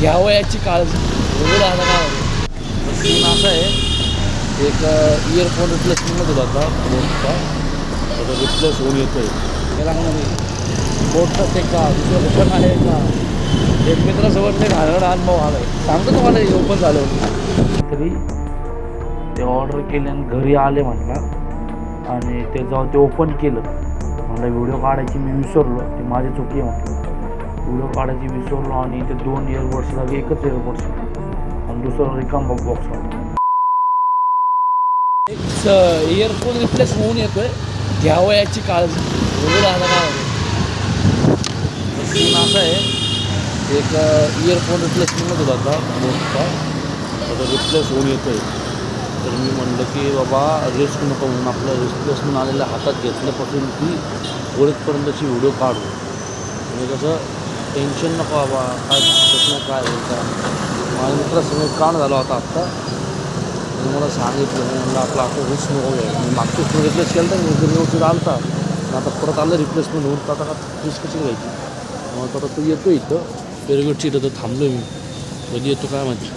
घ्यावं याची काळजी. एवढं आता काय असं आहे. एक इयरफोन रिप्लेसमेंट होता आता बोटचा तर रिप्लेस होऊन येतो आहे त्याला म्हणून बोटचं ते का दुसरं दुसरं आहे का? एक मित्रासोबत नाही घालवणं अनुभव आला आहे. सांगतो तुम्हाला हे ओपन झालं होतं. तरी ते ऑर्डर केले आणि घरी आले म्हटला आणि ते जाऊन ते ओपन केलं. मला व्हिडिओ काढायची मी विसरलो. ते माझी चुकी आहे म्हटलं व्हिडिओ काढायची विसरलो आणि ते दोन इयरबड्स जागी एकच इयरबड्स आणि दुसरं रिकाम बॉक्स इयरफोन रिप्लेस होऊन येतोय घ्यावं याची काळजी एवढं आता काय होतं सीन असं आहे एक इयरफोन रिप्लेसमेंट होता आता बोटचा तर रिप्लेस होऊन येतोय तर मी म्हणलं की बाबा रिस्क नको म्हणून आपलं रिप्लेसमेंट आलेल्या हातात घेतल्यापासून ती ओळखपर्यंतची व्हिडिओ काढू म्हणजे कसं टेन्शन नको बाबा. काय नाही काय होईल का माझ्या मित्रासमोर कान झाला होता आत्ता. मी मला सांगितलं मी म्हणलं आपलं आपलं रिस्क नको घ्यायला मी वेळेस रिप्लेस केलं तर मी व्यवस्थित आलता पण आता परत आलं रिप्लेसमेंट होऊन तर आता का रिस्क कशी घ्यायची? मग आता तो येतो इथं. पेरगडची इथं तर थांबलो मी. कधी येतो काय माहिती.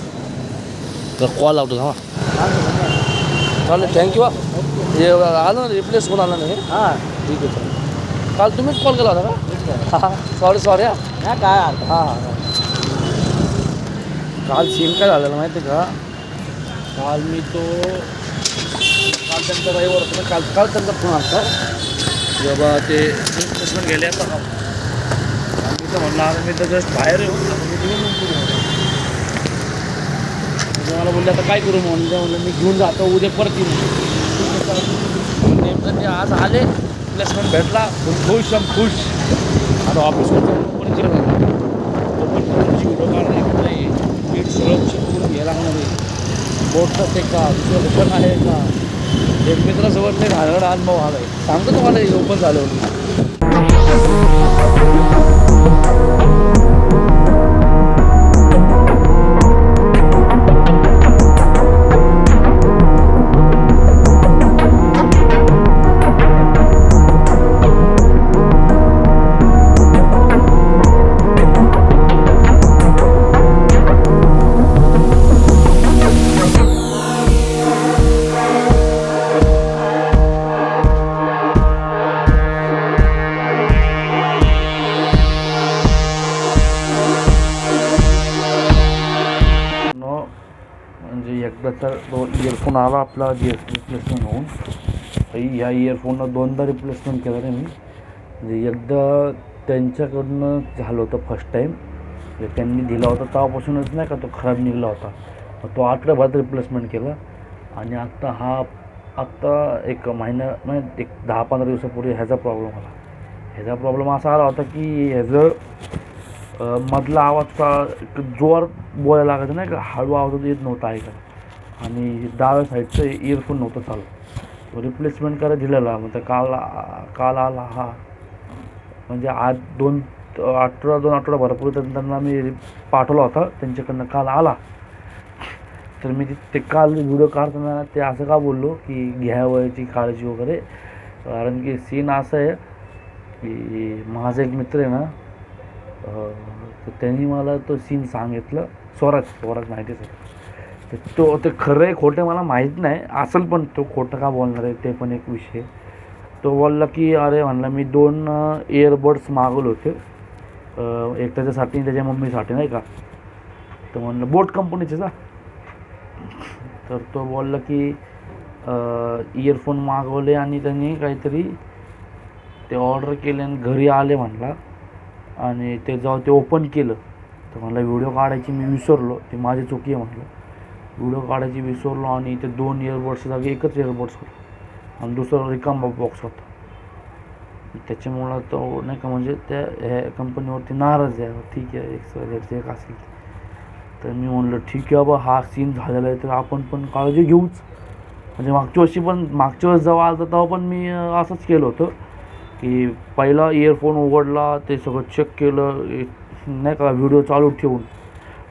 तर कॉल लावतो हा चालेल थँक्यू हे. आलं ना रिप्लेस होऊन आलं ना हे? हां. ठीक आहे चालेल. काल तुम्हीच कॉल केला होता का? सॉरी सॉरी हा काय हां हां. काल सीन काय झालेलं माहिती आहे का? काल मी तो काल त्यांचा रविवार होता ना, काल काल त्यांचा फोन आला की बाबा ते रिप्लेसमेंट गेले आता. मी तर म्हणलं आता मी तर जस्ट बाहेर येऊ. तर मला बोलले आता काय करू म्हणून? म्हणलं मी घेऊन जातो उद्या परत येईन नेमकं ते आज आले. प्लेसमेंट भेटला खुश आम खुश। आता ऑफिसवर जाऊन ओपन केलं ओपन करूनची व्हिडिओ काढणार नाही नीट सगळं चेक करून घ्यायला लागणार आहे बोटचं ते का दुसरं दुकान आहे का? एक मित्रासोबत नाही घालवणं अनुभव आला। आहे सांगतो तुम्हाला ओपन झालं होतं. तर तो इयरफोन आला आपला रिप्लेसमेंट होऊन. तर ह्या इयरफोननं दोनदा रिप्लेसमेंट केलं रे मी. म्हणजे एकदा त्यांच्याकडनं झालं होतं फर्स्ट म्हणजे टाईम त्यांनी दिला होता तेव्हापासूनच नाही का तो खराब निघाला होता. तो आठवड्याभरात रिप्लेसमेंट केला. आणि आत्ता हा आत्ता एक महिना म्हणजे एक दहा पंधरा दिवसापूर्वी ह्याचा प्रॉब्लेम आला. ह्याचा प्रॉब्लेम असा आला होता की ह्याचं मधला आवाजचा एक जोर बोलायला लागायचा नाही का? हळू आवाज येत नव्हता ऐकायला. आणि डाव्या साईडचं इयरफोन नव्हतं चालू रिप्लेसमेंट करायला दिलेला मग काल काल आला हा. म्हणजे आज दोन आठवडा दोन आठवडाभरापूर्वी त्यांना त्यांना मी पाठवला होता. त्यांच्याकडनं काल आला. तर मी ते- ते काल व्हिडिओ काढताना ते असं का बोललो की घ्यावयाची काळजी वगैरे. कारण की सीन असं आहे की माझा एक मित्र आहे ना तर त्यांनी मला तो सीन सांगितलं. स्वराज स्वराज माहिती सर. तर तो ते खरं आहे खोटं मला माहीत नाही. असेल पण तो खोटं का बोलणार आहे ते पण एक विषय. तो बोलला की अरे म्हणलं मी दोन इयरबड्स मागवले होते. एक त्याच्यासाठी आणि त्याच्या मम्मीसाठी नाही का? तर म्हणलं बोट कंपनीचे जा. तर तो बोलला की इयरफोन मागवले आणि त्यांनी काहीतरी ते ऑर्डर केले आणि घरी आले म्हणला. आणि ते जेव्हा ते ओपन केलं. तर म्हणलं व्हिडिओ काढायची मी विसरलो. ती माझी चुकी आहे म्हटलं व्हिडिओ काढायची विसरलो आणि ते दोन इयरबड्स जागी एकच इयरबड्स होतं. आणि दुसरं रिकामा बॉक्स होता. त्याच्यामुळं तो नाही का म्हणजे त्या ह्या कंपनीवरती नाराज आहे. ठीक आहे एक सगळ्याचे एक असेल तर मी म्हणलं ठीक आहे बाबा हा सीन झालेला आहे तर आपण पण काळजी घेऊच. म्हणजे मागच्या वर्षी पण मागच्या वेळेस जेव्हा आलं तेव्हा पण मी असंच केलं होतं की पहिला इयरफोन उघडला ते सगळं चेक केलं नाही का व्हिडिओ चालू ठेवून.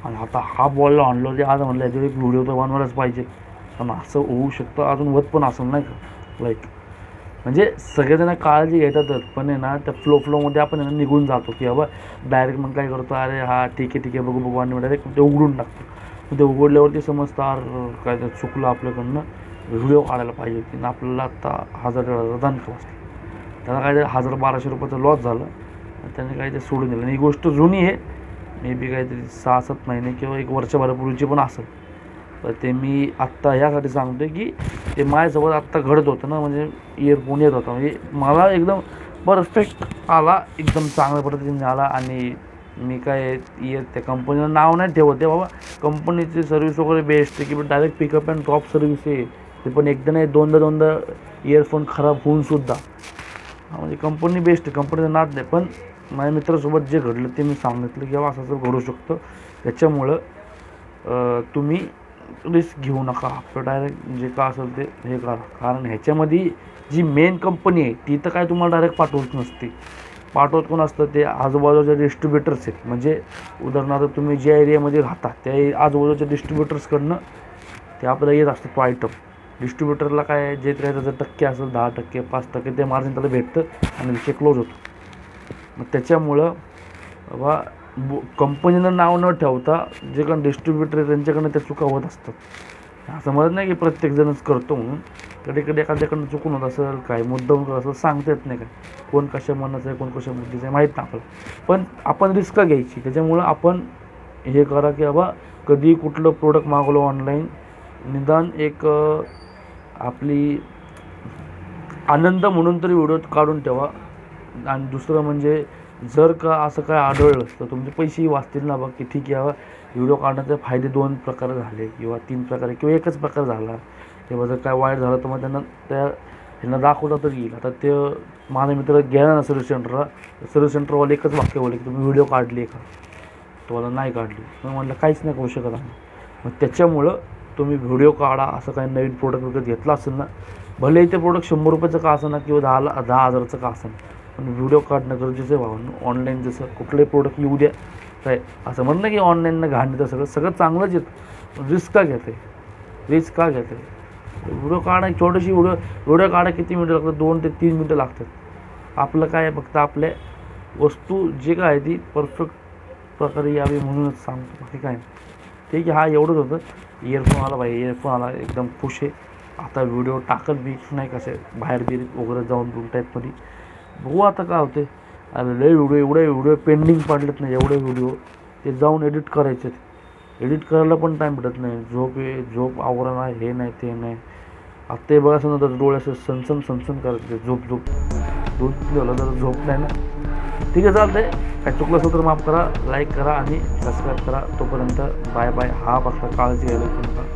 आणि आता हा बॉलला आणलं ते आज म्हणलं याच्यावर एक व्हिडिओ तर बनवायलाच पाहिजे. पण असं होऊ शकतं अजून वत पण असं नाही का? लाईक म्हणजे सगळेजण काळजी घेतातच पण आहे ना त्या फ्लो फ्लोमध्ये आपण आहे ना निघून जातो की बाबा डायरेक्ट मग काय करतो अरे हा ठीक आहे ठीक आहे बघू बघू आणि डायरेक्ट ते उघडून टाकतो. मग ते उघडल्यावरती समजतं काय तर चुकलं आपल्याकडनं व्हिडिओ काढायला पाहिजे होती. आणि आपल्याला आत्ता हजार हजार दणकं वाचलं त्याला काय हजार बाराशे रुपयाचा लॉस झालं. त्याने काय ते सोडून दिलं. आणि ही गोष्ट जुनी आहे. मे बी काहीतरी सहा सात महिने किंवा एक वर्षभरापूर्वीची पण असेल. तर ते मी आत्ता ह्यासाठी सांगतो की ते माझ्यासोबत आत्ता घडत होतं ना म्हणजे इयरफोन येत होता. म्हणजे मला एकदम परफेक्ट आला एकदम चांगल्या पद्धतीने आला आणि मी काय इयर त्या कंपनीचं नाव नाही ठेवत आहे बाबा. कंपनीची सर्व्हिस वगैरे बेस्ट आहे की direct pickup and drop service आहे. ते पण एकदा नाही दोनदा दोनदा इयरफोन खराब होऊनसुद्धा म्हणजे कंपनी बेस्ट आहे कंपनीचं नाद नाही. पण माझ्या मित्रासोबत जे घडलं ते मी सांगितलं की असं असं घडू शकतं. त्याच्यामुळं तुम्ही रिस्क घेऊ नका. आपलं डायरेक्ट जे का असेल ते हे करा. कारण ह्याच्यामध्ये जी मेन कंपनी आहे ती तर काय तुम्हाला डायरेक्ट पाठवत नसते. पाठवत कोण असतं? ते आजूबाजूच्या डिस्ट्रीब्युटर्स आहेत. म्हणजे उदाहरणार्थ तुम्ही ज्या एरियामध्ये राहता त्या आजूबाजूच्या डिस्ट्रीब्युटर्सकडनं ते आपल्याला येत असतं तो आयटम डिस्ट्रीब्युटरला काय जे काय त्याचं टक्के असेल दहा टक्के पाच टक्के ते मार्जिन त्याला भेटतं आणि विषय क्लोज होतो. मग त्याच्यामुळं बाबा बो कंपनीनं नाव न ठेवता जे कारण डिस्ट्रीब्युटर आहे त्यांच्याकडनं त्या चुका होत असतात. असं म्हणत नाही की प्रत्येकजणच करतो म्हणून. कधी कधी एखाद्याकडनं चुकून होत असेल काय मुद्दाम करत असेल सांगता येत नाही काय कोण कशा मनाचं आहे कोण कशा बुद्धीचं आहे माहीत नाही आपल्याला. पण आपण रिस्क घ्यायची. त्याच्यामुळं आपण हे करा की बाबा कधी कुठलं प्रोडक्ट मागवलं ऑनलाईन निदान एक आपली आनंद म्हणून तरी व्हिडिओ काढून ठेवा. आणि दुसरं म्हणजे जर का असं काय आढळलं तर तुमचे पैसेही वाचतील ना बघ की ठीक आहे व्हिडिओ काढण्याचे फायदे दोन प्रकारे झाले किंवा तीन प्रकारे किंवा एकच प्रकार झाला. किंवा जर काय वाईट झालं तर मग त्यांना त्या ह्यांना दाखवता तरी येईल. आता ते माझा मित्र गेला ना सर्व्हिस सेंटरला सर्व्हिस सेंटरवाले एकच वाक्य बोलले की तुम्ही व्हिडिओ काढली का? तुम्हाला नाही काढली. मग म्हटलं काहीच नाही करू शकत आम्ही. मग त्याच्यामुळं तुम्ही व्हिडिओ काढा असं काही नवीन प्रोडक्ट विकत घेतला असेल ना भले ते प्रोडक्ट शंभर रुपयाचं का असं ना किंवा दहा दहा हजाराचं का असं पण व्हिडिओ काढणं गरजेचं आहे भावांनो ऑनलाईन जसं कुठलंही प्रोडक्ट येऊ द्या काय? असं म्हणणं की ऑनलाईननं घाण येतं सगळं सगळं चांगलंच येतं. रिस्क का घेते रिस्क का घेते व्हिडिओ काढा एक छोटीशी व्हिडिओ व्हिडिओ काढा किती मिनटं लागतात? दोन ते तीन मिनटं लागतात. आपलं काय फक्त आपल्या वस्तू जे काय आहे ती परफेक्ट प्रकारे यावी म्हणूनच सांगतो. बाकी काय नाही. ठीक आहे हा एवढंच होतं. इयरफोन आला पाहिजे इयरफोन आला. एकदम खुश आहे. आता व्हिडिओ टाकत बी नाही कसे बाहेर बिर वगैरे जाऊन रूम टाईपमध्ये बघू आता काय होते? अरे लय व्हिडिओ एवढे व्हिडिओ पेंडिंग पाडलेत नाही एवढे व्हिडिओ. ते जाऊन एडिट करायचे एडिट करायला पण टाईम भेटत नाही. झोप हे झोप आवरण आहे हे नाही ते नाही. आत्ता हे बघा समजा डोळे असं सनसन सनसन करायचे झोप झोप. दोन तीन तर झोप नाही ना. ठीक आहे चालतंय. काय चुकलं असेल तर माफ करा लाईक करा आणि सबस्क्राईब करा. तोपर्यंत बाय बाय हा बसला काळजी घ्यायला तुमचा